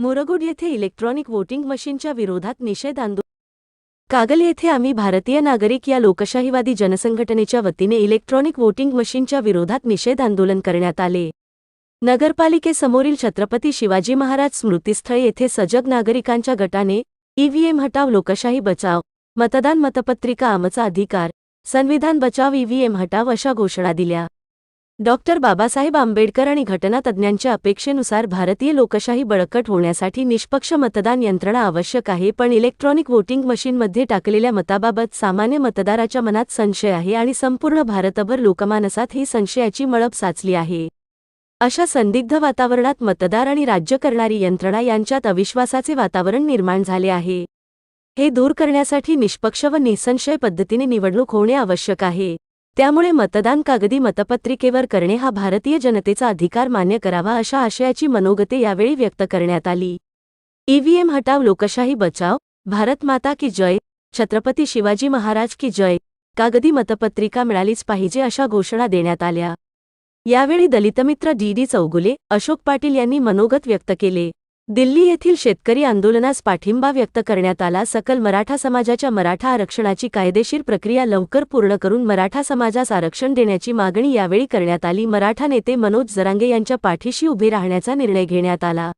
मुरगुड येथे electronic voting मशीनच्या विरोधात निषेध आंदोलन कागल येथे आम्ही भारतीय नागरिक या लोकशाहीवादी जनसंघटनेच्या वतीने इलेक्ट्रॉनिक वोटिंग मशीनच्या विरोधात निषेध आंदोलन करण्यात आले. नगरपालिकेसमोरील छत्रपती शिवाजी महाराज स्मृतिस्थळ येथे सजग नागरिकांच्या गटाने ईव्हीएम हटाव लोकशाही बचाव मतदान मतपत्रिका आमचा अधिकार संविधान बचाव ईव्हीएम हटाव अशा घोषणा दिल्या. डॉक्टर बाबासाहेब आंबेडकर आणि घटनातज्ञांच्या अपेक्षेनुसार भारतीय लोकशाही बळकट होण्यासाठी निष्पक्ष मतदान यंत्रणा आवश्यक आहे पण इलेक्ट्रॉनिक वोटिंग मशीनमध्ये टाकलेल्या मताबाबत सामान्य मतदाराच्या मनात संशय आहे आणि संपूर्ण भारतभर लोकमानसात ही संशयाची मळब साचली आहे. अशा संदिग्ध वातावरणात मतदार आणि राज्य करणारी यंत्रणा यांच्यात अविश्वासाचे वातावरण निर्माण झाले आहे. हे दूर करण्यासाठी निष्पक्ष व निसंशय पद्धतीने निवडणूक होणे आवश्यक आहे. त्यामुळे मतदान कागदी मतपत्रिकेवर करणे हा भारतीय जनतेचा अधिकार मान्य करावा अशा आशयाची मनोगते यावेळी व्यक्त करण्यात आली. ईव्हीएम हटाव लोकशाही बचाव भारत माता की जय छत्रपती शिवाजी महाराज की जय कागदी मतपत्रिका मिळालीच पाहिजे अशा घोषणा देण्यात आल्या. यावेळी दलितमित्र डी डी चौगुले अशोक पाटील यांनी मनोगत व्यक्त केले. दिल्ली येथील शेतकरी आंदोलनास पाठिंबा व्यक्त करण्यात आला. सकल मराठा समाजाच्या मराठा आरक्षणाची कायदेशीर प्रक्रिया लवकर पूर्ण करून मराठा समाजास आरक्षण देण्याची मागणी यावेळी करण्यात आली. मराठा नेते मनोज जरांगे यांच्या पाठीशी उभे राहण्याचा निर्णय घेण्यात आला.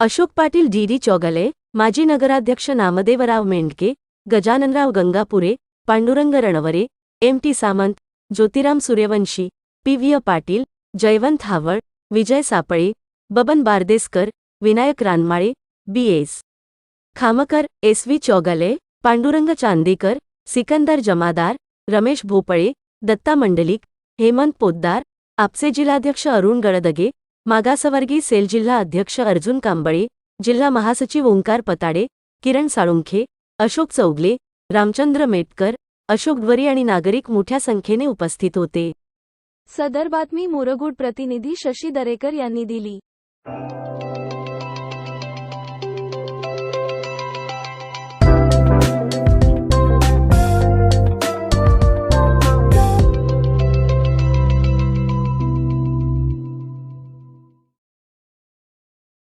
अशोक पाटील डी. डी. चौगले माजी नगराध्यक्ष Namdevrao Mendhke Gajananrao Gangapure Pandurang Ranaware M. T. Samant Jyotiram Suryavanshi P. V. Patil Jaywant Haval Vijay Saple Baban Bardeskar Vinayak Ranmale B S Khamkar S V Chougale Pandurang Chandekar Sikandar Jamadar Ramesh Bhople Datta Mandlik Hemant Poddar आपसे जिल्हाध्यक्ष अरुण गळदगे मागासवर्गीय sale जिल्हा अध्यक्ष अर्जुन कांबळे जिल्हा महासचिव ओंकार पताडे किरण साळुंखे अशोक चौगले रामचंद्र मेटकर अशोक द्वरी आणि नागरिक मोठ्या संख्येने उपस्थित होते. सदर बातमी मुरगुड प्रतिनिधी शशी दरेकर यांनी दिली.